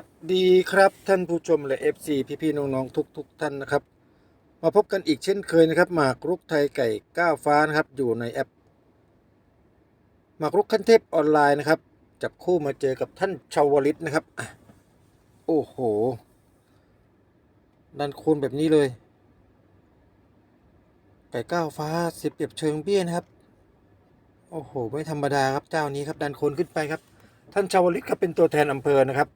วัสดีครับท่านผู้ชมและ FC พี่ๆน้องๆทุกๆท่านนะครับ มาพบกันอีกเช่นเคยนะครับหมากรุกไทยไก่ก้าวฟ้านะครับอยู่ในแอปหมากรุกขั้นเทพออนไลน์นะครับจับคู่มาเจอกับท่านชาวลิตนะครับโอ้โหดันคูณแบบนี้เลย ไก่ก้าวฟ้าเสียเปรียบเชิงเบี้ยนะครับ โอ้โห ไม่ธรรมดาครับเจ้านี้ครับดันโคนขึ้นไปครับท่านชาวลิตครับเป็นตัวแทนอำเภอนะครับ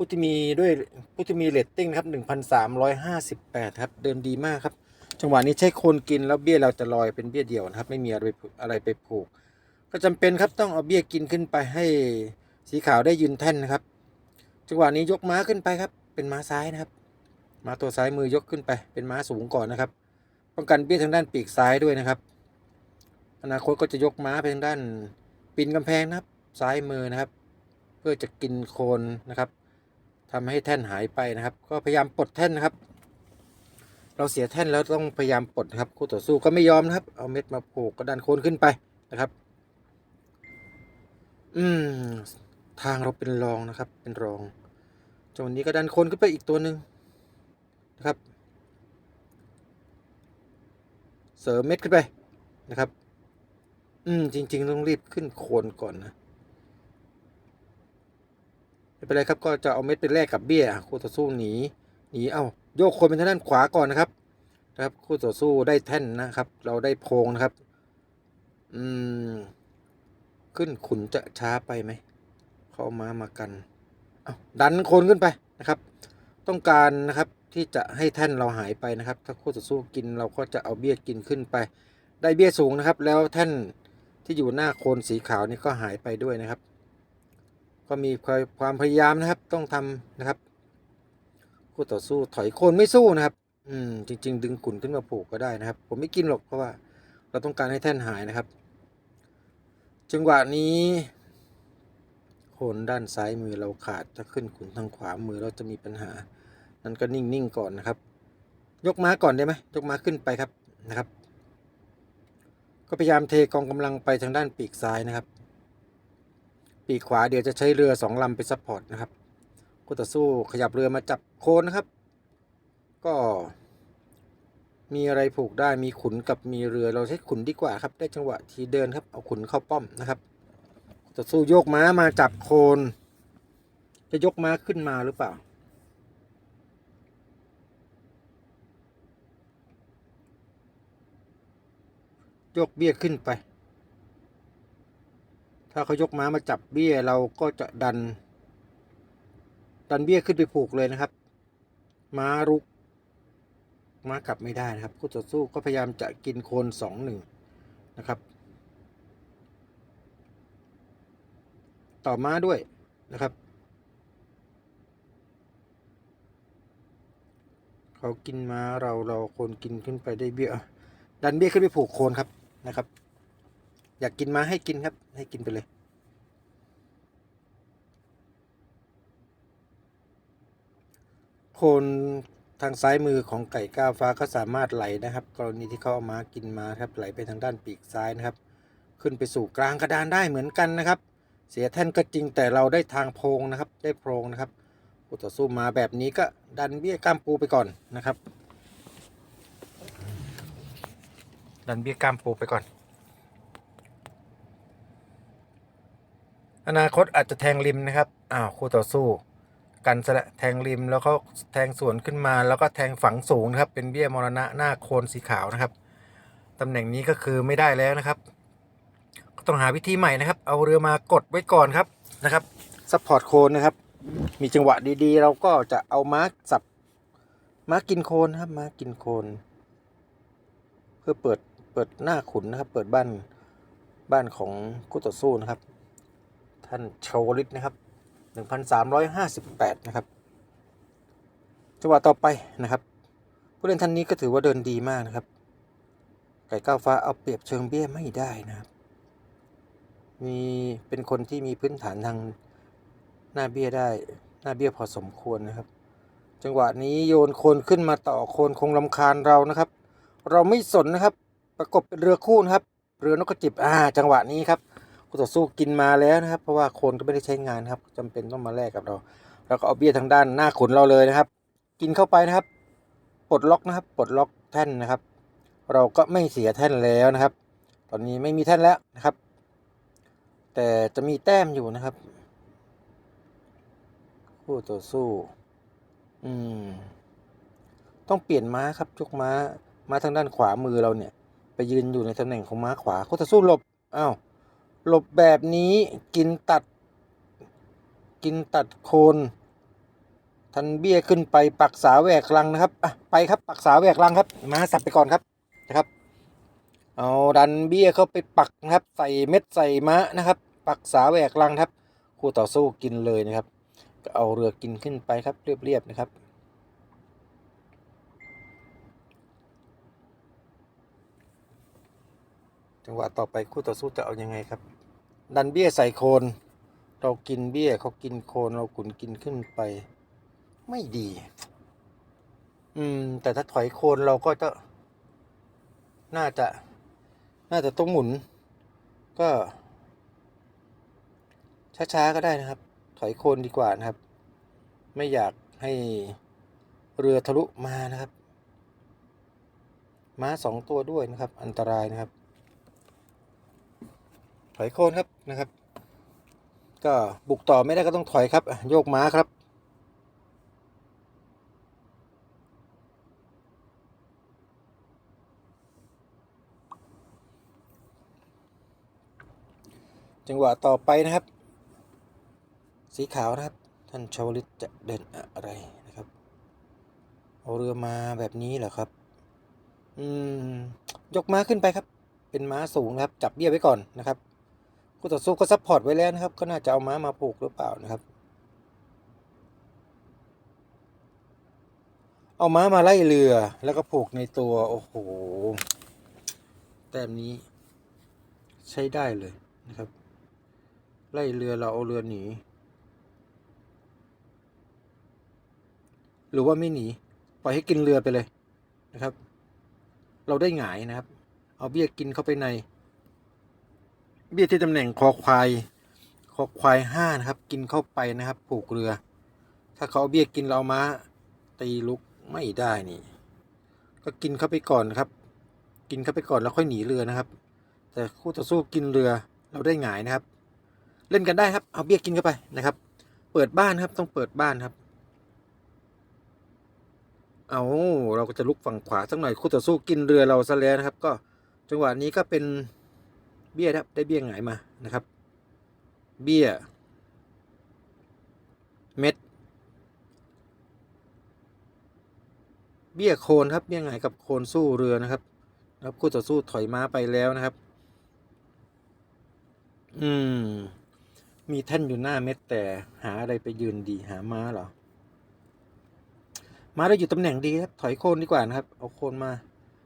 ผู้ที่มีด้วยผู้ที่มีเรตติ้งนะครับ1,358ครับเดินดีมากครับ จังหวะนี้ใช้โคนกินแล้วเบี้ยเราจะลอยเป็นเบี้ยเดียวนะครับ ไม่มีอะไรไปอะไรไปผูก ก็จำเป็นครับต้องเอาเบี้ยกินขึ้นไปให้สีขาวได้ยืนแท่นนะครับ จังหวะนี้ยกม้าขึ้นไปครับ เป็นม้าซ้ายนะครับ ม้าตัวซ้ายมือยกขึ้นไป เป็นม้าสูงก่อนนะครับ ป้องกันเบี้ยทางด้านปีกซ้ายด้วยนะครับ อนาคตก็จะยกม้าไปทางด้านปีนกำแพงนะครับ ซ้ายมือนะครับ เพื่อจะกินโคนนะครับ ทำให้แท่นหายไปนะครับ ก็พยายามปลดแท่นนะครับ เราเสียแท่นแล้วต้องพยายามปลดครับคู่ต่อสู้ก็ไม่ยอมนะครับ เอาเม็ดมาผูกกระดานโคนขึ้นไปนะครับ อืมทางเราเป็นรองนะครับ เป็นรองจังหวะนี้ก็ดันโคนขึ้นไปอีกตัวหนึ่งนะครับ เสริมเม็ดขึ้นไปนะครับ อืมจริง ๆ ต้องรีบขึ้นโคนก่อนนะ ไม่เป็นไรครับก็จะเอาเม็ดไปแลกกับเบี้ยคู่ต่อสู้หนีหนีเอ้าโยกโคนไปทางด้านขวาก่อนนะครับนะครับคู่ต่อสู้ได้แท่นนะครับ เราได้โพงนะครับ อืม ขึ้นขุนจะช้าไปไหมเข้ามามากันเอาดันโคนขึ้นไปนะครับ ต้องการนะครับที่จะให้แท่นเราหายไปนะครับ ถ้าคู่ต่อสู้กินเราก็จะเอาเบี้ยกินขึ้นไป ได้เบี้ยสูงนะครับ แล้วแท่นที่อยู่หน้าโคนสีขาวนี่ก็หายไปด้วยนะครับ ก็มีความพยายามนะครับ ต้องทำนะครับคู่ต่อสู้ถอยโคนไม่สู้นะครับ อืม จริง ๆ ดึงขุนขึ้นมาผูกก็ได้นะครับ ผมไม่กินหรอกเพราะว่า เราต้องการให้แท่นหายนะครับ จังหวะนี้โคนด้านซ้ายมือเราขาดถ้าขึ้นขุนทางขวามือเราจะมีปัญหา นั้นก็นิ่งๆก่อนนะครับ ยกม้าก่อนได้ไหมยกม้าขึ้นไปครับนะครับ ก็พยายามเทกองกำลังไปทางด้านปีกซ้ายนะครับ ปีกขวาเดี๋ยวจะใช้เรือสองลำไปซัพพอร์ตนะครับคู่ต่อสู้ขยับเรือมาจับโคนนะครับ ก็ มีอะไรผูกได้มีขุนกับมีเรือเราใช้ขุนดีกว่าครับ ได้จังหวะทีเดินครับเอาขุนเข้าป้อมนะครับต่อสู้โยกม้ามาจับโคน จะยกม้าขึ้นมาหรือเปล่ายกเบี้ยขึ้นไป ถ้าเขายกม้ามาจับเบี้ยเราก็จะดัน ดันเบี้ยขึ้นไปผูกเลยนะครับ ม้ารุก ม้ากลับไม่ได้นะครับคู่ต่อสู้ก็พยายามจะกินโคนสองหนึ่งนะครับ ต่อม้าด้วยนะครับเขากินม้าเราเราโคนกินขึ้นไปได้เบี้ยดันเบี้ยขึ้นไปผูกโคนครับนะครับ อยากกินมาให้กินครับ ให้กินไปเลย โคนทางซ้ายมือของไก่ก้าวฟ้าก็สามารถไหลนะครับ กรณีที่เขาเอามากินมาครับไหลไปทางด้านปีกซ้ายนะครับ ขึ้นไปสู่กลางกระดานได้เหมือนกันนะครับ เสียแท่นก็จริงแต่เราได้ทางโพรงนะครับ ได้โพรงนะครับคู่ต่อสู้มาแบบนี้ก็ดันเบี้ยกล้ามปูไปก่อนนะครับ ดันเบี้ยกล้ามปูไปก่อน อนาคตอาจจะแทงริมนะครับ อ้าวคู่ต่อสู้ กันซะละแทงริมแล้วเขาแทงสวนขึ้นมา แล้วก็แทงฝังสูงนะครับ เป็นเบี้ยมรณะหน้าโคนสีขาวนะครับตำแหน่งนี้ก็คือไม่ได้แล้วนะครับ ก็ต้องหาวิธีใหม่นะครับ เอาเรือมากดไว้ก่อนครับนะครับซัพพอร์ตโคนนะครับ มีจังหวะดีๆ เราก็จะเอามาร์กสับมาร์กกินโคนนะครับมาร์กกินโคน เพื่อเปิดเปิดหน้าขุนนะครับ เปิดบ้านบ้านของคู่ต่อสู้นะครับ ท่านชาวลิตนะครับ 1,358 นะครับ จังหวะต่อไปนะครับ ผู้เล่นท่านนี้ก็ถือว่าเดินดีมากนะครับ ไก่ก้าวฟ้าเอาเปรียบเชิงเบี้ยไม่ได้นะครับ มีเป็นคนที่มีพื้นฐานทางหน้าเบี้ยได้หน้าเบี้ยพอสมควรนะครับ จังหวะนี้โยนโคนขึ้นมาต่อโคนคงลำคาญเรานะครับ เราไม่สนนะครับ ประกบเป็นเรือคู่นะครับ เรือนกกระจิบอ่า จังหวะนี้ครับ คู่ต่อสู้กินมาแล้วนะครับ เพราะว่าคนก็ไม่ได้ใช้งานครับจำเป็นต้องมาแลกกับเรา แล้วก็เอาเบี้ยทางด้านหน้าขุนเราเลยนะครับ กินเข้าไปนะครับ ปลดล็อกนะครับ ปลดล็อกแท่นนะครับ เราก็ไม่เสียแท่นแล้วนะครับ ตอนนี้ไม่มีแท่นแล้วนะครับ แต่จะมีแต้มอยู่นะครับคู่ต่อสู้ อืม ต้องเปลี่ยนม้าครับยกม้า ม้าทางด้านขวามือเราเนี่ย ไปยืนอยู่ในตำแหน่งของม้าขวาคู่ต่อสู้หลบอ้าว หลบแบบนี้กินตัด กินตัดโคน ทันเบี้ยขึ้นไปปักษาแหวกลังนะครับอะไปครับปักษาแหวกลังครับ มาสับไปก่อนครับนะครับ เอาดันเบี้ยเข้าไปปักนะครับ ใส่เม็ดใส่มะนะครับ ปักษาแหวกลังครับ คู่ต่อสู้กินเลยนะครับก็เอาเรือกินขึ้นไปครับเรียบๆนะครับ จังหวะต่อไปคู่ต่อสู้จะเอายังไงครับ ดันเบี้ยใส่โคน เรากินเบี้ยเขากินโคนเราขุนกินขึ้นไป ไม่ดี อืม แต่ถ้าถอยโคนเราก็จะ น่าจะ น่าจะต้องหมุน ก็ ช้าๆก็ได้นะครับ ถอยโคนดีกว่านะครับ ไม่อยากให้เรือทะลุมานะครับ ม้าสองตัวด้วยนะครับ อันตรายนะครับ ถอยโคนครับนะครับ ก็บุกต่อไม่ได้ก็ต้องถอยครับ โยกม้าครับ จังหวะต่อไปนะครับ สีขาวนะครับ ท่านชาวลิตจะเดินอะไรนะครับ เอาเรือมาแบบนี้เหรอครับ อืม ยกม้าขึ้นไปครับเป็นม้าสูงนะครับ จับเบี้ยไว้ก่อนนะครับ คู่ต่อสู้ก็ซัพพอร์ตไว้แล้วนะครับ ก็น่าจะเอาม้ามาผูกหรือเปล่านะครับ เอาม้ามาไล่เรือแล้วก็ผูกในตัว โอ้โห แต้มนี้ใช้ได้เลยนะครับ ไล่เรือเราเอาเรือหนี หรือว่าไม่หนี ปล่อยให้กินเรือไปเลยนะครับ เราได้หงายนะครับ เอาเบี้ยกินเข้าไปใน เบี้ยที่ตำแหน่งคอควายคอควายห้านะครับ กินเข้าไปนะครับผูกเรือ ถ้าเขาเอาเบี้ยกินเราเอามาตีลุกไม่ได้นี่ ก็กินเข้าไปก่อนครับ กินเข้าไปก่อนแล้วค่อยหนีเรือนะครับ แต่คู่ต่อสู้กินเรือเราได้หงายนะครับ เล่นกันได้ครับเอาเบี้ยกินเข้าไปนะครับ เปิดบ้านครับต้องเปิดบ้านครับ เอาเราก็จะลุกฝั่งขวาสักหน่อยคู่ต่อสู้กินเรือเราซะแล้วนะครับ ก็จังหวะนี้ก็เป็น เบี้ยครับได้เบี้ยหงายมานะครับ เบี้ย เม็ด เบี้ยโคนครับเบี้ยหงายกับโคนสู้เรือนะครับนะครับคู่ต่อสู้ถอยม้าไปแล้วนะครับ อืม มีแท่นอยู่หน้าเม็ดแต่หาอะไรไปยืนดีหาม้าเหรอม้าเราอยู่ตำแหน่งดีครับถอยโคนดีกว่านะครับ เอาโคนมา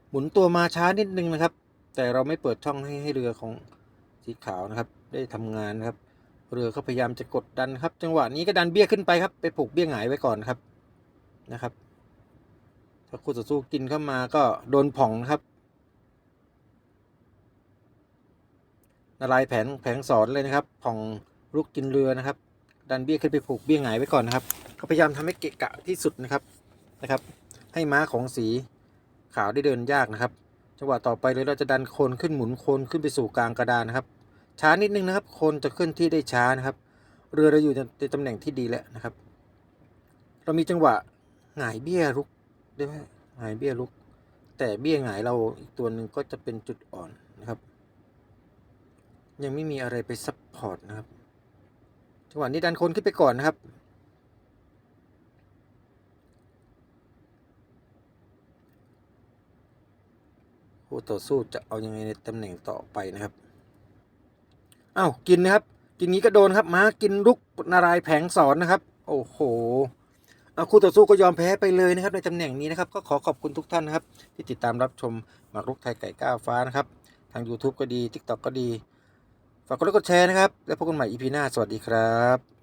หมุนตัวมาช้านิดนึงนะครับ แต่เราไม่เปิดช่องให้ให้เรือของสีขาวนะครับ ได้ทำงานนะครับ เรือก็พยายามจะกดดันครับ จังหวะนี้ก็ดันเบี้ยขึ้นไปครับ ไปผูกเบี้ยหงายไว้ก่อนครับนะครับ ถ้าคู่ต่อสู้กินเข้ามาก็โดนผ่องนะครับนารายแผนแผงสอนเลยนะครับ ผ่องลุกกินเรือนะครับ ดันเบี้ยขึ้นไปผูกเบี้ยหงายไว้ก่อนนะครับก็พยายามทำให้เกะกะที่สุดนะครับนะครับ ให้ม้าของสีขาวได้เดินยากนะครับ จังหวะต่อไปเลยเราจะดันโคนขึ้นหมุนโคนขึ้นไปสู่กลางกระดานนะครับ ช้านิดนึงนะครับ โคนจะขึ้นที่ได้ช้านะครับ เรือเราอยู่ในตำแหน่งที่ดีแล้วนะครับ เรามีจังหวะหงายเบี้ยลุกได้ไหมหงายเบี้ยลุก แต่เบี้ยหงายเราอีกตัวหนึ่งก็จะเป็นจุดอ่อนนะครับ ยังไม่มีอะไรไปซับพอร์ตนะครับ จังหวะนี้ดันโคนขึ้นไปก่อนนะครับ คู่ต่อสู้จะเอายังไงในตำแหน่งต่อไปนะครับอ้าวกินนะครับ กินนี้ก็โดนครับม้ากินลุกนารายแผงสอนนะครับ โอ้โหเอาคู่ต่อสู้ก็ยอมแพ้ไปเลยนะครับในตำแหน่งนี้นะครับ ก็ขอขอบคุณทุกท่านนะครับ ที่ติดตามรับชมหมากรุกไทยไก่ก้าวฟ้านะครับ ทาง YouTube ก็ดี TikTok ก็ดี ฝากกดไลค์กดแชร์นะครับ แล้วพบกันใหม่ EP หน้า สวัสดีครับ